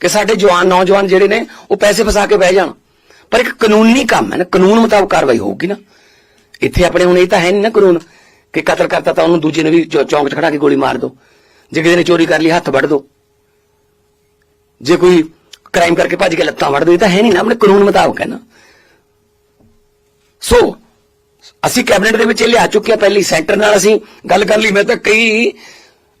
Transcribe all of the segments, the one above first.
ਕਿ ਸਾਡੇ ਜਵਾਨ, ਨੌਜਵਾਨ ਜਿਹੜੇ ਨੇ, ਉਹ ਪੈਸੇ ਫਸਾ ਕੇ ਬਹਿ ਜਾਣ। ਪਰ ਇੱਕ ਕਾਨੂੰਨੀ ਕੰਮ ਹੈ ਨਾ, ਕਾਨੂੰਨ ਮੁਤਾਬਕ ਕਾਰਵਾਈ ਹੋਊਗੀ ਨਾ। ਇੱਥੇ ਆਪਣੇ ਹੁਣ ਇਹ ਤਾਂ ਹੈ ਨਹੀਂ ਨਾ ਕਾਨੂੰਨ ਕਿ ਕਤਲ ਕਰਤਾ ਤਾਂ ਉਹਨੂੰ ਦੂਜੇ ਨੇ ਵੀ ਚੌਂਕ 'ਚ ਖੜਾ ਕੇ ਗੋਲੀ ਮਾਰ ਦੋ। ਜੇ ਕਿਸੇ ਨੇ ਚੋਰੀ ਕਰ ਲਈ, ਹੱਥ ਵੱਢ ਦੋ। ਜੇ ਕੋਈ ਕ੍ਰਾਈਮ ਕਰਕੇ ਭੱਜ ਕੇ ਲੱਤਾਂ ਵੱਢ ਦੋ, ਇਹ ਤਾਂ ਹੈ ਨਹੀਂ ਨਾ, ਆਪਣੇ ਕਾਨੂੰਨ ਮੁਤਾਬਕ ਹੈ ਨਾ। ਸੋ, ਅਸੀਂ ਕੈਬਨਿਟ ਦੇ ਵਿੱਚ ਲਿਆ ਚੁੱਕੇ ਆ ਪਹਿਲੀ ਸੈਂਟਰ ਨਾਲ ਅਸੀਂ ਗੱਲ ਕਰ ਲਈ। ਮੈਂ ਤਾਂ ਕਈ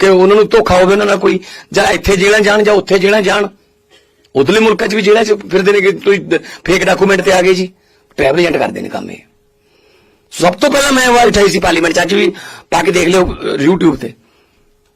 ਕਿ ਉਹਨਾਂ ਨੂੰ ਧੋਖਾ ਹੋਵੇ ਉਹਨਾਂ ਨਾਲ ਕੋਈ ਜਾਂ ਇੱਥੇ ਜੇਲ੍ਹਾਂ ਜਾਣ ਜਾਂ ਉੱਥੇ ਜੇਲ੍ਹਾਂ ਜਾਣ। ਉਧਰਲੇ ਮੁਲਕਾਂ 'ਚ ਵੀ ਜੇਲ੍ਹਾਂ 'ਚ ਫਿਰਦੇ ਨੇ ਕਿ ਤੁਸੀਂ ਫੇਕ ਡਾਕੂਮੈਂਟ ਤੇ ਆ ਗਏ ਜੀ। ਟਰੈਵਲ ਏਜੰਟ ਕਰਦੇ ਨੇ ਕੰਮ ਇਹ। ਸਭ ਤੋਂ ਪਹਿਲਾਂ ਮੈਂ ਆਵਾਜ਼ ਉਠਾਈ ਸੀ ਪਾਰਲੀਮੈਂਟ 'ਚ ਅੱਜ ਵੀ ਪਾ ਕੇ ਦੇਖ ਲਿਓ ਅਹ, YouTube ਤੇ।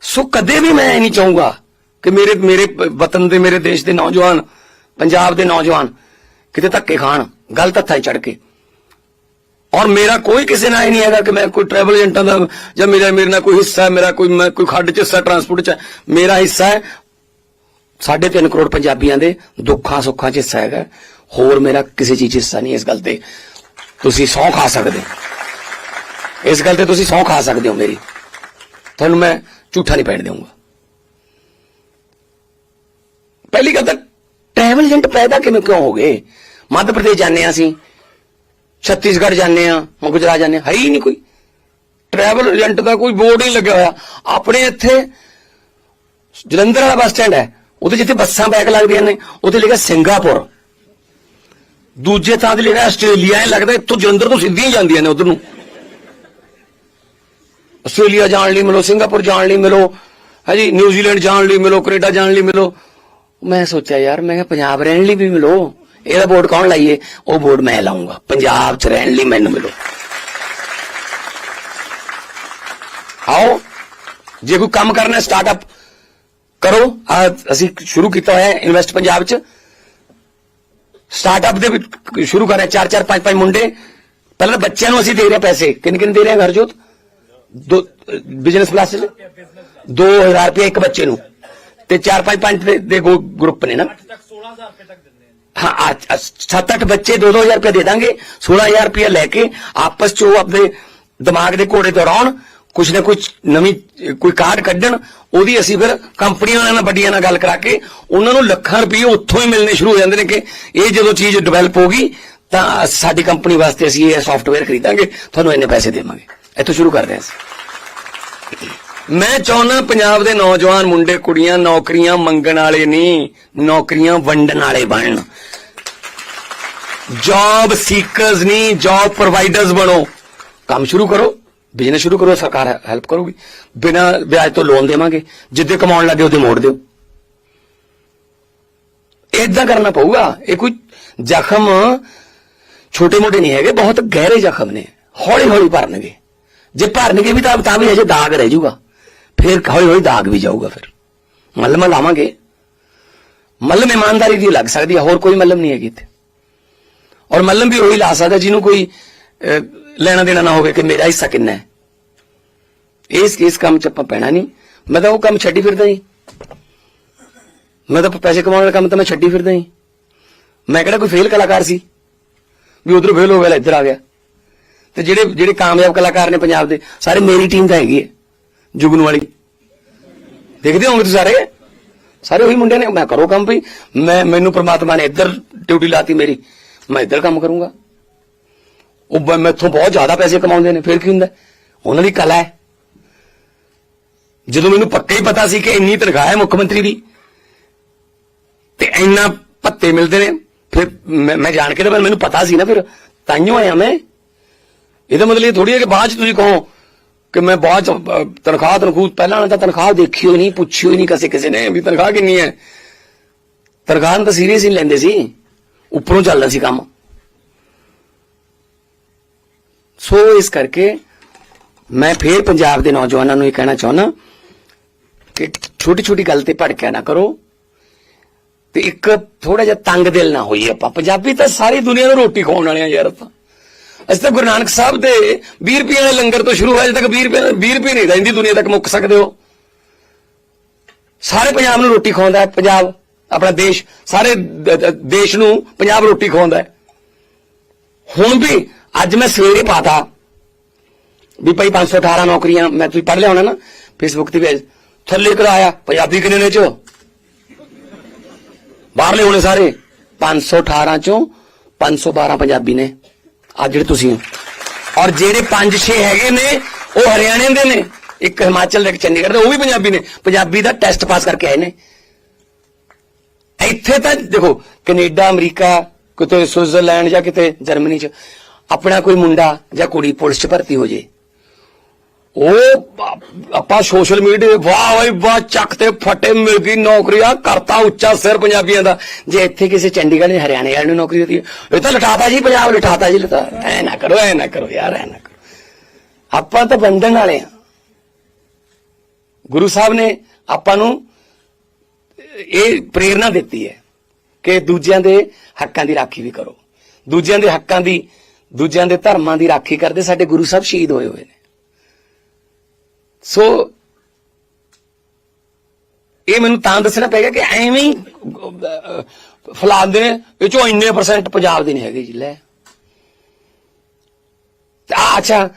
ਸੋ ਕਦੇ ਵੀ ਮੈਂ ਇਹ ਨਹੀਂ ਚਾਹੂੰਗਾ ਕਿ ਮੇਰੇ ਮੇਰੇ ਵਤਨ ਦੇ ਮੇਰੇ ਦੇਸ਼ ਦੇ ਨੌਜਵਾਨ ਪੰਜਾਬ ਦੇ ਨੌਜਵਾਨ ਕਿਤੇ ਧੱਕੇ ਖਾਣ ਗਲਤ ਹੱਥਾਂ 'ਚ ਚੜ ਕੇ। ਔਰ ਮੇਰਾ ਕੋਈ ਕਿਸੇ ਨਾਲ ਇਹ ਨਹੀਂ ਹੈਗਾ ਕਿ ਮੈਂ ਕੋਈ ਟਰੈਵਲ ਏਜੰਟਾਂ ਦਾ ਜਾਂ ਮੇਰਾ, ਮੇਰੇ ਨਾਲ ਕੋਈ ਹਿੱਸਾ ਹੈ, ਮੇਰਾ ਕੋਈ, ਮੈਂ ਕੋਈ ਖੱਡ 'ਚ ਹਿੱਸਾ ਟਰਾਂਸਪੋਰਟ 'ਚ, ਮੇਰਾ ਹਿੱਸਾ ਹੈ। ਸਾਢੇ ਤਿੰਨ ਕਰੋੜ ਪੰਜਾਬੀਆਂ ਦੇ ਦੁੱਖਾਂ ਸੁੱਖਾਂ 'ਚ ਹਿੱਸਾ ਹੈਗਾ। ਹੋਰ ਮੇਰਾ ਕਿਸੇ ਚੀਜ਼ 'ਚ ਹਿੱਸਾ ਨਹੀਂ ਇਸ ਗੱਲ ਤੇ। ਤੁਸੀਂ ਸੌਂ ਖਾ ਸਕਦੇ ਹੋ। ਇਸ ਗੱਲ ਤੇ ਤੁਸੀਂ ਸੌਂ ਖਾ ਸਕਦੇ ਹੋ ਮੇਰੀ। ਤੁਹਾਨੂੰ ਮੈਂ ਝੂਠਾ ਨਹੀਂ ਪੈਣ ਦੇਵਾਂਗਾ ਪਹਿਲੀ ਗੱਲ ਤਾਂ ਟਰੈਵਲ ਏਜੰਟ ਪੈਦਾ ਕਿਵੇਂ ਕਿਉਂ ਹੋ ਗਏ? ਮੱਧ ਪ੍ਰਦੇਸ਼ ਜਾਂਦੇ ਹਾਂ ਅਸੀਂ। ਛੱਤੀਸਗੜ੍ਹ ਜਾਂਦੇ ਆ ਗੁਜਰਾਤ ਜਾਂਦੇ ਹਾਂ, ਹੈ ਹੀ ਨਹੀਂ ਕੋਈ। ਟਰੈਵਲ ਏਜੰਟ ਦਾ ਕੋਈ ਬੋਰਡ ਨਹੀਂ ਲੱਗਿਆ ਹੋਇਆ। ਆਪਣੇ ਇੱਥੇ ਜਲੰਧਰ ਵਾਲਾ ਬੱਸ ਸਟੈਂਡ ਹੈ, ਉਹਦੇ ਜਿੱਥੇ ਬੱਸਾਂ ਬੈਕ ਲੱਗਦੀਆਂ ਨੇ, ਉਹਦੇ ਲਿਖਿਆ ਸਿੰਗਾਪੁਰ। ਦੂਜੇ ਥਾਂ ਤੇ ਲਿਖਿਆ ਆਸਟ੍ਰੇਲੀਆ ਇਹ ਲੱਗਦਾ ਇੱਥੋਂ ਜਲੰਧਰ ਤੋਂ ਸਿੱਧੀਆਂ ਹੀ ਜਾਂਦੀਆਂ ਨੇ ਉਧਰ ਨੂੰ। ਆਸਟ੍ਰੇਲੀਆ ਜਾਣ ਲਈ ਮਿਲੋ, ਸਿੰਗਾਪੁਰ ਜਾਣ ਲਈ ਮਿਲੋ ਹਾਂਜੀ ਨਿਊਜ਼ੀਲੈਂਡ ਜਾਣ ਲਈ ਮਿਲੋ, ਕੈਨੇਡਾ ਜਾਣ ਲਈ ਮਿਲੋ। ਮੈਂ ਸੋਚਿਆ ਯਾਰ, ਮੈਂ ਕਿਹਾ ਪੰਜਾਬ ਰਹਿਣ ਲਈ ਵੀ ਮਿਲੋ। ਇਹਦਾ ਬੋਰਡ ਕੌਣ ਲਾਈਏ? ਉਹ ਬੋਰਡ ਮੈਂ ਲਾਉਂਗਾ ਪੰਜਾਬ 'ਚ ਰਹਿਣ ਲਈ ਮੈਨੂੰ ਮਿਲੋ। ਆਓ ਜੇ ਕੋਈ ਕੰਮ ਕਰਨਾ ਸਟਾਰਟਅਪ ਕਰੋ। ਅਸੀਂ ਸ਼ੁਰੂ ਕੀਤਾ ਹੋਇਆ ਇਨਵੈਸਟ ਪੰਜਾਬ 'ਚ। ਸਟਾਰਟਅਪ ਦੇ ਵਿੱਚ ਸ਼ੁਰੂ ਕਰ ਰਹੇ ਚਾਰ ਚਾਰ ਪੰਜ ਪੰਜ ਮੁੰਡੇ। ਪਹਿਲਾਂ ਬੱਚਿਆਂ ਨੂੰ ਅਸੀਂ ਦੇ ਰਹੇ ਪੈਸੇ। ਕਿੰਨੇ ਕਿੰਨੇ ਦੇ ਰਹੇ ਹਾਂ ਘਰਜੋਤ ਦੋ ਬਿਜ਼ਨਸ ਕਲਾਸ ਚ? 2000 ਰੁਪਏ ਇੱਕ ਬੱਚੇ ਨੂੰ। ਤੇ 4 5 5 ਦੇ, ਗਰੁੱਪ ਨੇ ਨਾ। ਹਾਂ ਅੱਜ- ਅੱਜ ਸੱਤ ਅੱਠ ਬੱਚੇ 2-2000 ਰੁਪਏ ਦੇ ਦਾਂਗੇ 16000 ਰੁਪਏ ਲੈ ਕੇ ਆਪਸ ਚ ਉਹ ਆਪਣੇ ਦਿਮਾਗ ਦੇ ਘੋੜੇ ਦੌੜਾਉਣ ਕੁਛ ਨਾ ਕੁਛ ਨਵੀਂ, ਕੋਈ ਕਾਰਡ ਕੱਢਣ, ਉਹਦੀ ਅਸੀਂ ਫਿਰ ਕੰਪਨੀਆਂ ਨਾਲ ਵੱਡੀਆਂ ਨਾਲ ਗੱਲ ਕਰਾ ਕੇ ਉਹਨਾਂ ਨੂੰ ਲੱਖਾਂ ਰੁਪਏ ਉੱਥੋਂ ਹੀ ਮਿਲਣੇ ਸ਼ੁਰੂ ਹੋ ਜਾਂਦੇ ਨੇ ਕਿ ਇਹ ਜਦੋਂ ਚੀਜ਼ ਡਿਵੈਲਪ ਹੋਗੀ ਤਾਂ ਸਾਡੀ ਕੰਪਨੀ ਵਾਸਤੇ ਅਸੀਂ ਇਹ ਸੌਫਟਵੇਅਰ ਖਰੀਦਾਂਗੇ, ਤੁਹਾਨੂੰ ਇੰਨੇ ਪੈਸੇ ਦੇਵਾਂਗੇ। ਇੱਥੋਂ ਸ਼ੁਰੂ ਕਰਦੇ ਹਾਂ ਮੈਂ ਚਾਹੁੰਦਾ ਪੰਜਾਬ ਦੇ ਨੌਜਵਾਨ ਮੁੰਡੇ ਕੁੜੀਆਂ ਨੌਕਰੀਆਂ ਮੰਗਣ ਵਾਲੇ ਨਹੀਂ, ਨੌਕਰੀਆਂ ਵੰਡਣ ਵਾਲੇ ਬਣਨ। ਜੌਬ ਸੀਕਰਸ ਨਹੀਂ ਜੌਬ ਪ੍ਰੋਵਾਈਡਰਸ ਬਣੋ। ਕੰਮ ਸ਼ੁਰੂ ਕਰੋ ਬਿਜ਼ਨਸ ਸ਼ੁਰੂ ਕਰੋ, ਸਰਕਾਰ ਹੈਲਪ ਕਰੂਗੀ। ਬਿਨਾਂ ਵਿਆਜ ਤੋਂ ਲੋਨ ਦੇਵਾਂਗੇ, ਜਿੱਦੇ ਕਮਾਉਣ ਲੱਗੇ ਉਹਦੇ ਮੋੜ ਦਿਓ। ਇਦਾਂ ਕਰਨਾ ਪਊਗਾ। ਇਹ ਕੋਈ ਜ਼ਖਮ ਛੋਟੇ ਮੋਟੇ ਨਹੀਂ ਹੈਗੇ, ਬਹੁਤ ਗਹਿਰੇ ਜ਼ਖਮ ਨੇ। ਹੌਲੀ ਹੌਲੀ ਭਰਨਗੇ। ਜੇ ਭਰਨਗੇ ਵੀ ਤਾਂ ਤਾਂ ਵੀ ਅਜੇ ਦਾਗ ਰਹਿ ਜਾਊਗਾ। ਫਿਰ ਹੌਲੀ ਹੌਲੀ ਦਾਗ ਵੀ ਜਾਊਗਾ ਫਿਰ। ਮੱਲਮ ਲਾਵਾਂਗੇ। ਮੱਲਮ ਇਮਾਨਦਾਰੀ ਦੀ ਲੱਗ ਸਕਦੀ ਹੈ ਹੋਰ ਕੋਈ ਮੱਲਮ ਨਹੀਂ ਹੈਗੀ ਇੱਥੇ। ਔਰ ਮੱਲਮ ਵੀ ਉਹੀ ਲਾ ਸਕਦਾ ਜਿਹਨੂੰ ਕੋਈ ਲੈਣਾ ਦੇਣਾ ਨਾ ਹੋਵੇ ਕਿ ਮੇਰਾ ਹਿੱਸਾ ਕਿੰਨਾ ਹੈ। ਇਸ ਇਸ ਕੰਮ ਚ ਆਪਾਂ ਪੈਣਾ ਨਹੀਂ। ਮੈਂ ਤਾਂ ਉਹ ਕੰਮ ਛੱਡੀ ਫਿਰਦਾ ਜੀ। ਮੈਂ ਤਾਂ ਪੈਸੇ ਕਮਾਉਣ ਦਾ ਕੰਮ ਤਾਂ ਮੈਂ ਛੱਡੀ ਫਿਰਦਾ ਜੀ। ਮੈਂ ਕਿਹੜਾ ਕੋਈ ਫੇਲ ਕਲਾਕਾਰ ਸੀ? ਵੀ ਉਧਰੋਂ ਫੇਲ ਹੋ ਗਿਆ, ਇੱਧਰ ਆ ਗਿਆ। ਤੇ ਜਿਹੜੇ ਜਿਹੜੇ ਕਾਮਯਾਬ ਕਲਾਕਾਰ ਨੇ ਪੰਜਾਬ ਦੇ, ਸਾਰੇ ਮੇਰੀ ਟੀਮ ਤਾਂ ਹੈਗੀ ਹੈ, ਜੁਗਨ ਵਾਲੀ। ਦੇਖਦੇ ਹੋਗੇ ਤੁਸੀਂ ਸਾਰੇ? ਸਾਰੇ ਉਹੀ ਮੁੰਡੇ ਨੇ, ਮੈਂ ਕਰੋ ਕੰਮ ਵੀ ਮੈਂ, ਮੈਨੂੰ ਪ੍ਰਮਾਤਮਾ ਨੇ ਇੱਧਰ ਡਿਊਟੀ ਲਾਤੀ ਮੇਰੀ। ਮੈਂ ਇੱਧਰ ਕੰਮ ਕਰੂੰਗਾ ਉਹ ਬ- ਮੈਥੋਂ ਬਹੁਤ ਜ਼ਿਆਦਾ ਪੈਸੇ ਕਮਾਉਂਦੇ ਨੇ ਫਿਰ ਕੀ ਹੁੰਦਾ ਉਹਨਾਂ ਦੀ ਕਲਾ ਹੈ ਜਦੋਂ ਮੈਨੂੰ ਪੱਕਾ ਹੀ ਪਤਾ ਸੀ ਕਿ ਇੰਨੀ ਤਨਖਾਹ ਹੈ ਮੁੱਖ ਮੰਤਰੀ ਦੀ ਤੇ ਇੰਨਾ ਪੱਤੇ ਮਿਲਦੇ ਨੇ ਫਿਰ ਮੈਂ ਮੈਂ ਜਾਣ ਕੇ ਤਾਂ ਮੈਨੂੰ ਪਤਾ ਸੀ ਨਾ ਫਿਰ ਤਾਈਓ ਆਇਆ ਮੈਂ ਇਹਦਾ ਮਤਲਬ ਇਹ ਥੋੜੀ ਹੈ ਕਿ ਬਾਅਦ ਚ ਤੁਸੀਂ ਕਹੋ ਕਿ ਮੈਂ ਬਾਅਦ ਚ ਅਹ, ਤਨਖਾਹ ਤਨਖੂਹ ਪਹਿਲਾਂ ਤਾਂ ਤਨਖਾਹ ਦੇਖੀ ਹੋਈ ਨਹੀਂ ਪੁੱਛੀ ਹੋਈ ਨਹੀਂ ਕਿਸੇ ਕਿਸੇ ਨੇ ਵੀ ਤਨਖਾਹ ਕਿੰਨੀ ਹੈ ਤਨਖਾਹ ਨੂੰ ਤਾਂ ਸੀਰੀਅਸ ਹੀ ਨੀ ਲੈਂਦੇ ਸੀ ਉੱਪਰੋਂ ਚੱਲਦਾ ਸੀ ਕੰਮ। ਸੋ ਇਸ ਕਰਕੇ ਮੈਂ ਫੇਰ ਪੰਜਾਬ ਦੇ ਨੌਜਵਾਨਾਂ ਨੂੰ ਇਹ ਕਹਿਣਾ ਚਾਹੁੰਦਾ ਕਿ ਛੋਟੀ ਛੋਟੀ ਗੱਲ ਤੇ ਭੜਕਿਆ ਨਾ ਕਰੋ ਤੇ ਇੱਕ ਥੋੜਾ ਜਿਹਾ ਤੰਗ ਦਿਲ ਨਾ ਹੋਈ ਆਪਾਂ। ਪੰਜਾਬੀ ਤਾਂ ਸਾਰੀ ਦੁਨੀਆ ਨੂੰ ਰੋਟੀ ਖਵਾਉਣ ਵਾਲੇ ਆ ਯਾਰ ਆਪਾਂ। ਅਸੀਂ ਤਾਂ ਗੁਰੂ ਨਾਨਕ ਸਾਹਿਬ ਦੇ 20 ਰੁਪਏ ਵਾਲੇ ਲੰਗਰ ਤੋਂ ਸ਼ੁਰੂ ਹੋਇਆ ਅਜੇ ਤੱਕ 20 ਰੁਪਏ 20 ਰੁਪਏ ਨਹੀਂ ਰਹਿੰਦੀ ਦੁਨੀਆ ਤੱਕ ਮੁੱਕ ਸਕਦੇ ਹੋ। ਸਾਰੇ ਪੰਜਾਬ ਨੂੰ ਰੋਟੀ ਖਵਾਉਂਦਾ ਹੈ ਪੰਜਾਬ। ਆਪਣਾ ਦੇਸ਼, ਸਾਰੇ ਦੇਸ਼ ਨੂੰ ਪੰਜਾਬ ਰੋਟੀ ਖਵਾਉਂਦਾ ਹੁਣ ਵੀ ਅੱਜ ਮੈਂ ਸਵੇਰੇ ਪਾਤਾ ਵੀ ਭਾਈ 518 ਨੌਕਰੀਆਂ ਮੈਂ ਤੁਸੀਂ ਪੜ੍ਹ ਲਿਆ ਹੋਣਾ ਨਾ ਫੇਸਬੁੱਕ ਤੇ ਵੀ ਥੱਲੇ ਕਰਾਇਆ ਪੰਜਾਬੀ ਕਿੰਨੇ ਨੇ ਚੋ? ਬਾਹਰਲੇ ਹੋਣੇ ਸਾਰੇ। 518 ਚੋਂ 512 ਪੰਜਾਬੀ ਨੇ। ਆ ਜਿਹੜੇ ਤੁਸੀਂ ਔਰ ਜਿਹੜੇ 5-6 ਹੈਗੇ ਨੇ, ਉਹ ਹਰਿਆਣੇ ਦੇ ਨੇ। ਇੱਕ ਹਿਮਾਚਲ ਦੇ ਇੱਕ ਚੰਡੀਗੜ੍ਹ ਦੇ, ਉਹ ਵੀ ਪੰਜਾਬੀ ਨੇ। ਪੰਜਾਬੀ ਦਾ ਟੈਸਟ ਪਾਸ ਕਰਕੇ ਆਏ ਨੇ। ਇੱਥੇ ਤਾਂ ਦੇਖੋ, ਕੈਨੇਡਾ, ਅਮਰੀਕਾ, ਕਿਤੇ ਸਵਿਟਜ਼ਰਲੈਂਡ ਜਾਂ ਕਿਤੇ ਜਰਮਨੀ ਚ ਆਪਣਾ ਕੋਈ ਮੁੰਡਾ ਜਾਂ ਕੁੜੀ ਪੁਲਿਸ ਚ ਭਰਤੀ ਹੋ ਜੇ। ਉਹ ਆਪਾਂ ਸੋਸ਼ਲ ਮੀਡੀਆ ਵਾਹ ਵਾਹ ਵਾਹ ਚੱਕ ਤੇ ਫਟੇ, ਮਿਲ ਗਈ ਨੌਕਰੀ ਆ ਕਰਤਾ ਉੱਚਾ ਸਿਰ ਪੰਜਾਬੀਆਂ ਦਾ। ਜੇ ਇੱਥੇ ਕਿਸੇ ਚੰਡੀਗੜ੍ਹ ਜਾਂ ਹਰਿਆਣੇ ਵਾਲੇ ਨੂੰ ਨੌਕਰੀ ਦਿੱਤੀ ਇਹ ਤਾਂ ਲਟਾਤਾ ਜੀ, ਪੰਜਾਬ ਲਟਾਤਾ ਜੀ, ਲਟਾ। ਐ ਨਾ ਕਰੋ, ਐ ਨਾ ਕਰੋ ਯਾਰ, ਐ ਨਾ ਕਰੋ। ਆਪਾਂ ਤਾਂ ਬੰਦਨ ਵਾਲੇ ਆ। ਗੁਰੂ ਸਾਹਿਬ ਨੇ ਆਪਾਂ ਨੂੰ ਇਹ ਪ੍ਰੇਰਣਾ ਦਿੱਤੀ ਹੈ ਕਿ ਦੂਜਿਆਂ ਦੇ ਹੱਕਾਂ ਦੀ ਰਾਖੀ ਵੀ ਕਰੋ। ਦੂਜਿਆਂ ਦੇ ਹੱਕਾਂ ਦੀ, ਦੂਜਿਆਂ ਦੇ ਧਰਮਾਂ ਦੀ ਰਾਖੀ ਕਰਦੇ ਸਾਡੇ ਗੁਰੂ ਸਾਹਿਬ ਸ਼ਹੀਦ ਹੋਏ ਹੋਏ ਨੇ। ਸੋ, ਇਹ ਮੈਨੂੰ ਤਾਂ ਦੱਸਣਾ ਪੈਗਾ ਕਿ ਐਵੇਂ ਹੀ ਫਲਾਉਂਦੇ ਨੇ ਇਹ ਚੋਂ ਇੰਨੇ ਪਰਸੈਂਟ ਪੰਜਾਬ ਦੇ ਨਹੀਂ ਹੈਗੇ ਜੀ, ਲੈ। ਆ, ਅੱਛਾ,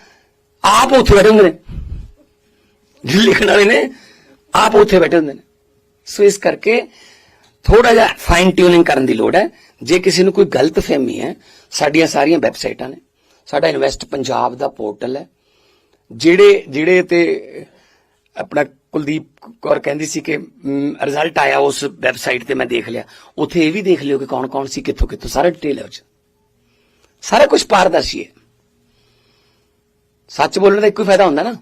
ਆਪ ਉੱਥੇ ਬੈਠੇ ਹੁੰਦੇ ਨੇ। ਲਿਖਣ ਵਾਲੇ ਨੇ, ਆਪ ਉੱਥੇ ਬੈਠੇ ਹੁੰਦੇ ਨੇ। ਸੋ ਇਸ ਕਰਕੇ ਥੋੜਾ ਜਿਹਾ ਫਾਈਨ ਟਿਊਨਿੰਗ ਕਰਨ ਦੀ ਲੋੜ ਹੈ। ਜੇ ਕਿਸੇ ਨੂੰ ਕੋਈ ਗਲਤ ਫਹਿਮੀ ਹੈ, ਸਾਡੀਆਂ ਸਾਰੀਆਂ ਵੈਬਸਾਈਟਾਂ ਨੇ। ਸਾਡਾ ਇਨਵੈਸਟ ਪੰਜਾਬ ਦਾ ਪੋਰਟਲ ਹੈ। ਜਿਹੜੇ ਜਿਹੜੇ ਤੇ ਆਪਣਾ ਕੁਲਦੀਪ ਕੌਰ ਕਹਿੰਦੀ ਸੀ ਕਿ ਰਿਜ਼ਲਟ ਆਇਆ ਉਸ ਵੈਬਸਾਈਟ ਤੇ ਮੈਂ ਦੇਖ ਲਿਆ। ਉੱਥੇ ਇਹ ਵੀ ਦੇਖ ਲਿਓ ਕਿ ਕੌਣ ਕੌਣ ਸੀ ਕਿੱਥੋਂ ਕਿੱਥੋਂ ਸਾਰਾ ਡਿਟੇਲ ਹੈ ਉਹ 'ਚ। ਸਾਰਾ ਕੁਝ ਪਾਰਦਰਸ਼ੀ ਹੈ। ਸੱਚ ਬੋਲਣ ਦਾ ਇੱਕੋ ਹੀ ਫਾਇਦਾ ਹੁੰਦਾ ਨਾ।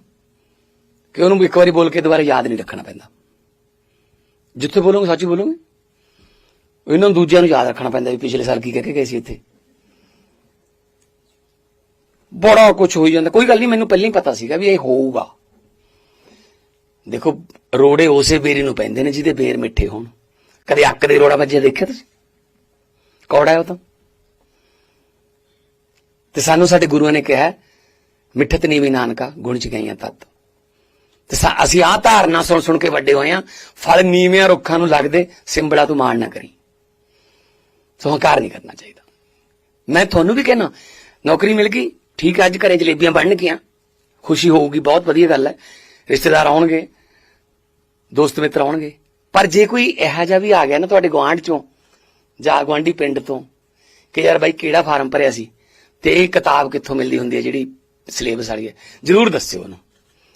ਕਿ ਉਹਨੂੰ ਇੱਕ ਵਾਰੀ ਬੋਲ ਕੇ ਦੁਬਾਰਾ ਯਾਦ ਨਹੀਂ ਰੱਖਣਾ ਪੈਂਦਾ। ਜਿੱਥੇ ਬੋਲੋਗੇ, ਸੱਚ ਹੀ ਬੋਲੋਗੇ? ਇਹਨਾਂ ਨੂੰ ਦੂਜਿਆਂ ਨੂੰ ਯਾਦ ਰੱਖਣਾ ਪੈਂਦਾ ਵੀ ਪਿਛਲੇ ਸਾਲ ਕੀ ਕਹਿ ਕੇ ਗਏ ਸੀ ਇੱਥੇ। ਬੜਾ ਕੁਝ ਹੋਈ ਜਾਂਦਾ। ਕੋਈ ਗੱਲ ਨਹੀਂ, ਮੈਨੂੰ ਪਹਿਲਾਂ ਹੀ ਪਤਾ ਸੀਗਾ ਵੀ ਇਹ ਹੋਊਗਾ। ਦੇਖੋ, ਰੋੜੇ ਉਸੇ ਬੇਰੀ ਨੂੰ ਪੈਂਦੇ ਨੇ ਜਿਹਦੇ ਬੇਰ ਮਿੱਠੇ ਹੋਣ। ਕਦੇ ਅੱਕ ਦੇ ਰੋੜਾ ਵੱਜਿਆ ਦੇਖਿਆ ਤੁਸੀਂ? ਕੌੜਾ ਹੈ ਉਹ ਤਾਂ। ਤੇ ਸਾਨੂੰ ਸਾਡੇ ਗੁਰੂਆਂ ਨੇ ਕਿਹਾ, ਮਿੱਠਤ ਨੀਵੀਂ ਨਾਨਕਾ, ਗੁਣ ਚ ਗਈਆਂ ਤਤ। ਤੇ ਸਾ- ਅਸੀਂ ਆਹ ਧਾਰਨਾ ਸੁਣ ਸੁਣ ਕੇ ਵੱਡੇ ਹੋਏ ਆ। ਫਲ ਨੀਵਿਆਂ ਰੁੱਖਾਂ ਨੂੰ ਲੱਗਦੇ ਸਿੰਬੜਾ ਤੂੰ ਮਾਣ ਨਾ ਕਰੀ। ਸੋ ਹੰਕਾਰ ਨਹੀਂ ਕਰਨਾ ਚਾਹੀਦਾ। ਮੈਂ ਤੁਹਾਨੂੰ ਵੀ ਕਹਿਣਾ, ਨੌਕਰੀ ਮਿਲ ਗਈ, ਠੀਕ ਹੈ ਅੱਜ ਘਰੇ ਜਲੇਬੀਆਂ ਬਣ ਗਈਆਂ। ਖੁਸ਼ੀ ਹੋਊਗੀ, ਬਹੁਤ ਵਧੀਆ ਗੱਲ ਹੈ। ਰਿਸ਼ਤੇਦਾਰ ਆਉਣਗੇ, ਦੋਸਤ ਮਿੱਤਰ ਆਉਣਗੇ। ਪਰ ਜੇ ਕੋਈ ਇਹੋ ਜਿਹਾ ਵੀ ਆ ਗਿਆ ਨਾ ਤੁਹਾਡੇ ਗੁਆਂਢ ਚੋਂ, ਜਾਂ ਗੁਆਂਢੀ ਪਿੰਡ ਤੋਂ, ਕਿ ਯਾਰ ਬਾਈ ਕਿਹੜਾ ਫਾਰਮ ਭਰਿਆ ਸੀ, ਤੇ ਇਹ ਕਿਤਾਬ ਕਿੱਥੋਂ ਮਿਲਦੀ ਹੁੰਦੀ ਹੈ ਜਿਹੜੀ ਸਿਲੇਬਸ ਵਾਲੀ ਹੈ, ਜਰੂਰ ਦੱਸਿਓ ਉਹਨੂੰ।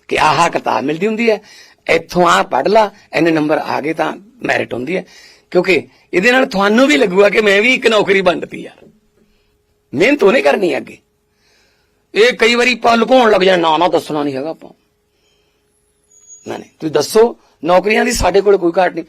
ਕਿ ਆਹ ਕਿਤਾਬ ਮਿਲਦੀ ਹੁੰਦੀ ਹੈ, ਇੱਥੋਂ ਆ ਪੜ੍ਹ ਲਾ ਇੰਨੇ ਨੰਬਰ ਆ ਗਏ ਤਾਂ ਮੈਰਿਟ ਹੁੰਦੀ ਹੈ। ਕਿਉਂਕਿ ਇਹਦੇ ਨਾਲ ਤੁਹਾਨੂੰ ਵੀ ਲੱਗੂਗਾ ਕਿ ਮੈਂ ਵੀ ਇੱਕ ਨੌਕਰੀ ਬਣਤੀ ਯਾਰ ਮਿਹਨਤ ਉਹਨੇ ਕਰਨੀ ਹੈ ਅੱਗੇ। ਇਹ ਕਈ ਵਾਰੀ ਆਪਾਂ ਲੁਕਾਉਣ ਲੱਗ ਜਾਣਾ ਨਾ ਨਾ ਦੱਸਣਾ ਨਹੀਂ ਹੈਗਾ ਆਪਾਂ। ਨਾ ਨਹੀਂ, ਤੁਸੀਂ ਦੱਸੋ, ਨੌਕਰੀਆਂ ਦੀ ਸਾਡੇ ਕੋਲ ਕੋਈ ਘਾਟ ਨਹੀਂ।